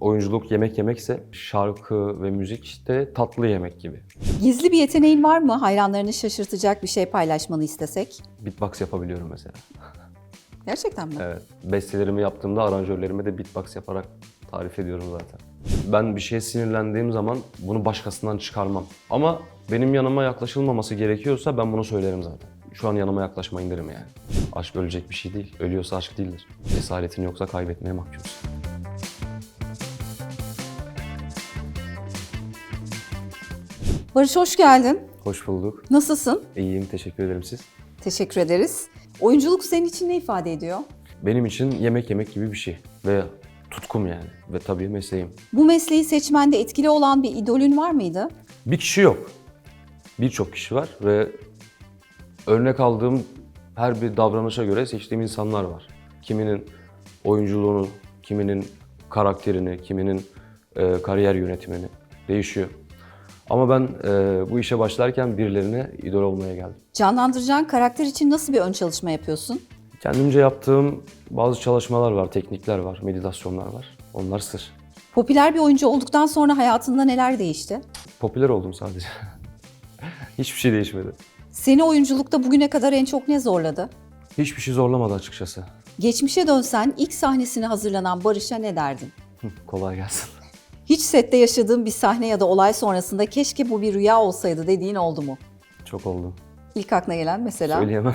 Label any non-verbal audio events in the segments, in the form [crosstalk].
oyunculuk yemek yemekse şarkı ve müzik de tatlı yemek gibi. Gizli bir yeteneğin var mı? Hayranlarını şaşırtacak bir şey paylaşmanı istesek. Beatbox yapabiliyorum mesela. [laughs] Gerçekten mi? Evet. Bestelerimi yaptığımda aranjörlerime de beatbox yaparak tarif ediyorum zaten. Ben bir şeye sinirlendiğim zaman bunu başkasından çıkarmam. Ama benim yanıma yaklaşılmaması gerekiyorsa ben bunu söylerim zaten. Şu an yanıma yaklaşmayın derim yani. Aşk ölecek bir şey değil. Ölüyorsa aşk değildir. Cesaretin yoksa kaybetmeye mahkumsun. Barış hoş geldin. Hoş bulduk. Nasılsın? İyiyim, teşekkür ederim siz. Teşekkür ederiz. Oyunculuk senin için ne ifade ediyor? Benim için yemek yemek gibi bir şey. Ve tutkum yani. Ve tabii mesleğim. Bu mesleği seçmende etkili olan bir idolün var mıydı? Bir kişi yok. Birçok kişi var ve örnek aldığım her bir davranışa göre seçtiğim insanlar var. Kiminin oyunculuğunu, kiminin karakterini, kiminin e, kariyer yönetimini değişiyor. Ama ben e, bu işe başlarken birilerine idol olmaya geldim. Canlandıracağın karakter için nasıl bir ön çalışma yapıyorsun? Kendimce yaptığım bazı çalışmalar var, teknikler var, meditasyonlar var. Onlar sır. Popüler bir oyuncu olduktan sonra hayatında neler değişti? Popüler oldum sadece. [laughs] Hiçbir şey değişmedi. Seni oyunculukta bugüne kadar en çok ne zorladı? Hiçbir şey zorlamadı açıkçası. Geçmişe dönsen ilk sahnesine hazırlanan Barış'a ne derdin? Kolay gelsin. Hiç sette yaşadığın bir sahne ya da olay sonrasında keşke bu bir rüya olsaydı dediğin oldu mu? Çok oldu. İlk aklına gelen mesela. Söyleyemem.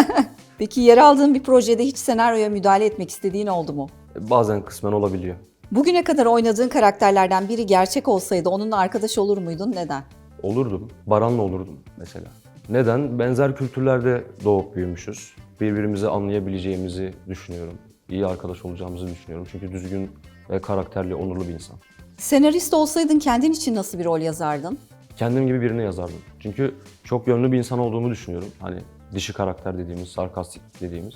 [laughs] Peki yer aldığın bir projede hiç senaryoya müdahale etmek istediğin oldu mu? Bazen kısmen olabiliyor. Bugüne kadar oynadığın karakterlerden biri gerçek olsaydı onunla arkadaş olur muydun? Neden? Olurdum. Baran'la olurdum mesela. Neden? Benzer kültürlerde doğup büyümüşüz. Birbirimizi anlayabileceğimizi düşünüyorum. İyi arkadaş olacağımızı düşünüyorum. Çünkü düzgün ve karakterli, onurlu bir insan. Senarist olsaydın kendin için nasıl bir rol yazardın? Kendim gibi birini yazardım. Çünkü çok yönlü bir insan olduğumu düşünüyorum. Hani dişi karakter dediğimiz, sarkastik dediğimiz.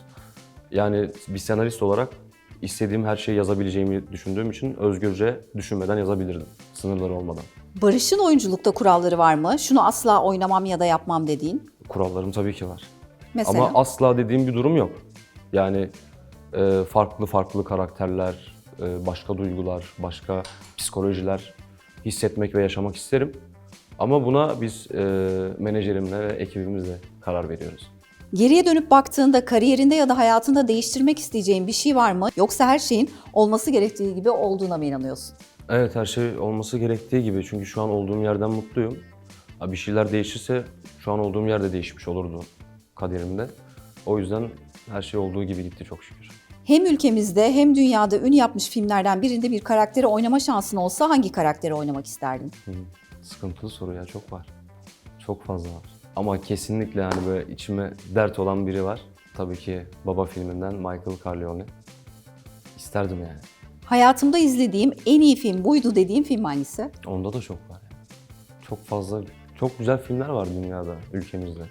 Yani bir senarist olarak istediğim her şeyi yazabileceğimi düşündüğüm için özgürce düşünmeden yazabilirdim. Sınırları olmadan. Barış'ın oyunculukta kuralları var mı? Şunu asla oynamam ya da yapmam dediğin. Kurallarım tabii ki var. Mesela Ama asla dediğim bir durum yok. Yani e, farklı farklı karakterler, e, başka duygular, başka psikolojiler hissetmek ve yaşamak isterim. Ama buna biz e, menajerimle ve ekibimizle karar veriyoruz. geriye dönüp baktığında kariyerinde ya da hayatında değiştirmek isteyeceğin bir şey var mı? Yoksa her şeyin olması gerektiği gibi olduğuna mı inanıyorsun? Evet her şey olması gerektiği gibi çünkü şu an olduğum yerden mutluyum. Bir şeyler değişirse şu an olduğum yerde değişmiş olurdu kaderimde. O yüzden her şey olduğu gibi gitti çok şükür. Hem ülkemizde hem dünyada ün yapmış filmlerden birinde bir karakteri oynama şansın olsa hangi karakteri oynamak isterdin? Hı. Sıkıntılı soru ya çok var. Çok fazla var. Ama kesinlikle yani böyle içime dert olan biri var. Tabii ki Baba filminden Michael Corleone. İsterdim yani. Hayatımda izlediğim en iyi film buydu dediğim film hangisi? Onda da çok var. Çok fazla, çok güzel filmler var dünyada, ülkemizde.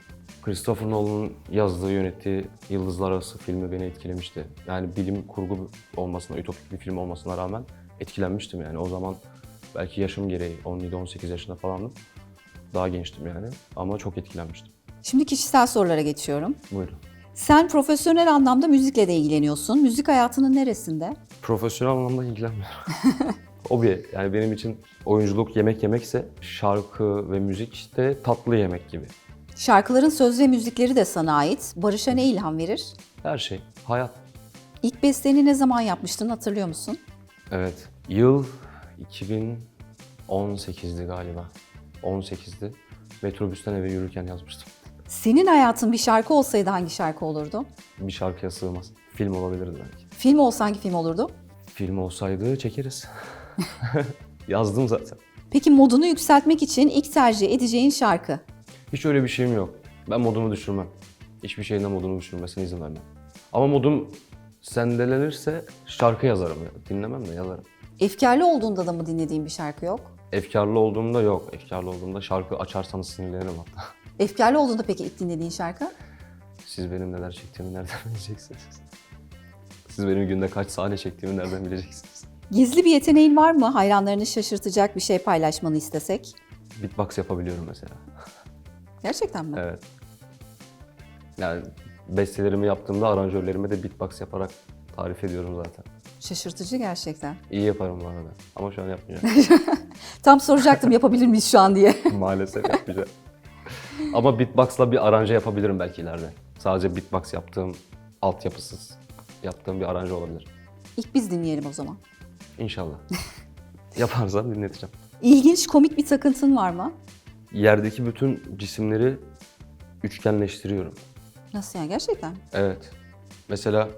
Christopher Nolan'ın yazdığı, yönettiği Yıldızlar Arası filmi beni etkilemişti. Yani bilim kurgu olmasına, ütopik bir film olmasına rağmen etkilenmiştim yani. O zaman belki yaşım gereği 17-18 yaşında falandım. Daha gençtim yani ama çok etkilenmiştim. Şimdi kişisel sorulara geçiyorum. Buyurun. Sen profesyonel anlamda müzikle de ilgileniyorsun. Müzik hayatının neresinde? Profesyonel anlamda ilgilenmiyorum. [laughs] Hobi yani benim için oyunculuk yemek yemekse şarkı ve müzik de tatlı yemek gibi. Şarkıların söz ve müzikleri de sana ait. Barış'a ne ilham verir? Her şey, hayat. İlk besteni ne zaman yapmıştın hatırlıyor musun? Evet. Yıl 2018'di galiba. 18'di. Metrobüsten eve yürürken yazmıştım. Senin hayatın bir şarkı olsaydı hangi şarkı olurdu? Bir şarkıya sığmaz. Film olabilirdi belki. Film olsa hangi film olurdu? Film olsaydı çekeriz. [laughs] Yazdım zaten. Peki modunu yükseltmek için ilk tercih edeceğin şarkı? Hiç öyle bir şeyim yok. Ben modumu düşürmem. Hiçbir şeyin de modumu düşürmesine izin vermem. Ama modum sendelenirse şarkı yazarım. ya. Dinlemem de yazarım. Efkarlı olduğunda da mı dinlediğin bir şarkı yok? Efkarlı olduğumda yok. Efkarlı olduğumda şarkı açarsanız sinirlenirim hatta. [laughs] Efkarlı olduğunda peki ilk dinlediğin şarkı? Siz benim neler çektiğimi nereden [laughs] bileceksiniz? Siz benim günde kaç sahne çektiğimi nereden bileceksiniz? Gizli bir yeteneğin var mı? Hayranlarını şaşırtacak bir şey paylaşmanı istesek? Beatbox yapabiliyorum mesela. Gerçekten mi? Evet. Yani bestelerimi yaptığımda aranjörlerime de beatbox yaparak tarif ediyorum zaten. Şaşırtıcı gerçekten. İyi yaparım bu arada. Ama şu an yapmayacağım. [laughs] Tam soracaktım yapabilir miyiz şu an diye. [laughs] Maalesef yapmayacağım. Ama beatbox'la bir aranje yapabilirim belki ileride. Sadece beatbox yaptığım, altyapısız yaptığım bir aranje olabilir. İlk biz dinleyelim o zaman. İnşallah. [laughs] Yaparsam dinleteceğim. İlginç komik bir takıntın var mı? Yerdeki bütün cisimleri üçgenleştiriyorum. Nasıl yani gerçekten? Evet. Mesela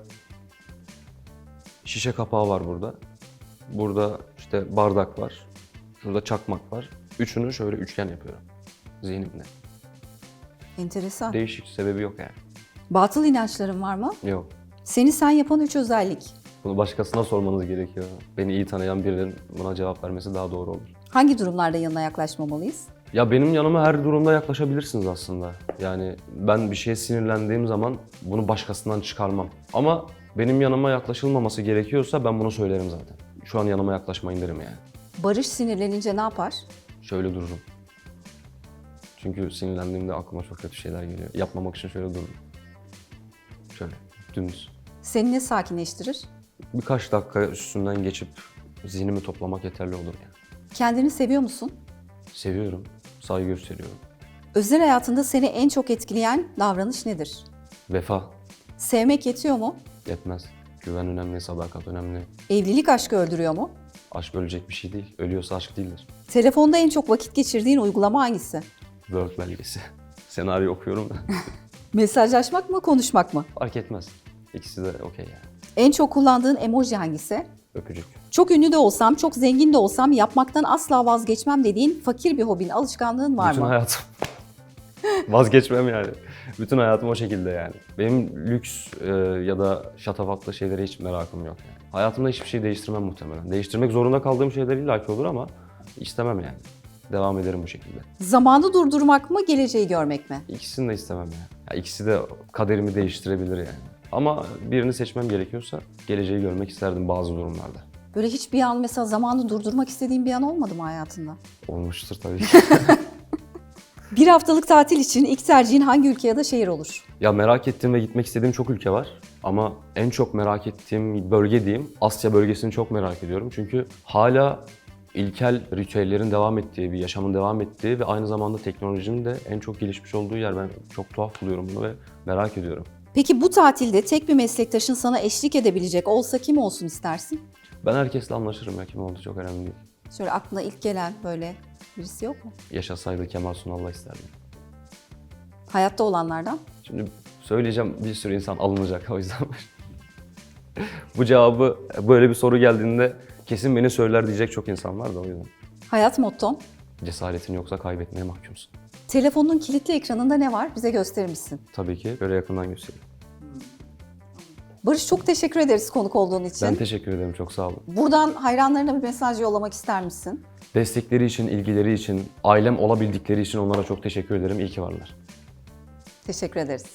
şişe kapağı var burada. Burada işte bardak var. Şurada çakmak var. Üçünü şöyle üçgen yapıyorum. Zihnimde. Enteresan. Değişik sebebi yok yani. Batıl inançların var mı? Yok. Seni sen yapan üç özellik. Bunu başkasına sormanız gerekiyor. Beni iyi tanıyan birinin buna cevap vermesi daha doğru olur. Hangi durumlarda yanına yaklaşmamalıyız? Ya benim yanıma her durumda yaklaşabilirsiniz aslında. Yani ben bir şeye sinirlendiğim zaman bunu başkasından çıkarmam. Ama benim yanıma yaklaşılmaması gerekiyorsa ben bunu söylerim zaten. Şu an yanıma yaklaşmayın derim yani. Barış sinirlenince ne yapar? Şöyle dururum. Çünkü sinirlendiğimde aklıma çok kötü şeyler geliyor. Yapmamak için şöyle dururum. Şöyle dümdüz. Seni ne sakinleştirir? Birkaç dakika üstünden geçip zihnimi toplamak yeterli olur yani. Kendini seviyor musun? Seviyorum, saygı gösteriyorum. Özel hayatında seni en çok etkileyen davranış nedir? Vefa Sevmek yetiyor mu? yetmez. Güven önemli, sadakat önemli. Evlilik aşkı öldürüyor mu? Aşk ölecek bir şey değil. Ölüyorsa aşk değildir. Telefonda en çok vakit geçirdiğin uygulama hangisi? Word belgesi. [laughs] Senaryo okuyorum da. [laughs] Mesajlaşmak mı, konuşmak mı? Fark etmez. İkisi de okey yani. En çok kullandığın emoji hangisi? Öpücük. Çok ünlü de olsam, çok zengin de olsam yapmaktan asla vazgeçmem dediğin fakir bir hobin, alışkanlığın var Bütün mı? hayatım. [laughs] Vazgeçmem yani. Bütün hayatım o şekilde yani. Benim lüks e, ya da şatafatlı şeylere hiç merakım yok yani. Hayatımda hiçbir şey değiştirmem muhtemelen. Değiştirmek zorunda kaldığım şeyler illaki olur ama istemem yani. Devam ederim bu şekilde. Zamanı durdurmak mı, geleceği görmek mi? İkisini de istemem yani. Ya ikisi de kaderimi değiştirebilir yani. Ama birini seçmem gerekiyorsa geleceği görmek isterdim bazı durumlarda. Böyle hiçbir an mesela zamanı durdurmak istediğin bir an olmadı mı hayatında? Olmuştur tabii ki. [laughs] Bir haftalık tatil için ilk tercihin hangi ülke ya da şehir olur? ya merak ettiğim ve gitmek istediğim çok ülke var. Ama en çok merak ettiğim bölge diyeyim Asya bölgesini çok merak ediyorum. Çünkü hala ilkel ritüellerin devam ettiği, bir yaşamın devam ettiği ve aynı zamanda teknolojinin de en çok gelişmiş olduğu yer. Ben çok tuhaf buluyorum bunu ve merak ediyorum. Peki bu tatilde tek bir meslektaşın sana eşlik edebilecek olsa kim olsun istersin? Ben herkesle anlaşırım ya kim oldu çok önemli değil. Şöyle aklına ilk gelen böyle birisi yok mu? Yaşasaydı Kemal Sunal'la isterdim. Hayatta olanlardan. Şimdi söyleyeceğim bir sürü insan alınacak o yüzden. Bu cevabı böyle bir soru geldiğinde kesin beni söyler diyecek çok insan var da o yüzden. Hayat motton. Cesaretin yoksa kaybetmeye mahkumsun. Telefonun kilitli ekranında ne var? Bize gösterir misin? Tabii ki böyle yakından göstereyim. Barış çok teşekkür ederiz konuk olduğun için. Ben teşekkür ederim çok sağ olun. Buradan hayranlarına bir mesaj yollamak ister misin? Destekleri için, ilgileri için, ailem olabildikleri için onlara çok teşekkür ederim. İyi ki varlar. Teşekkür ederiz.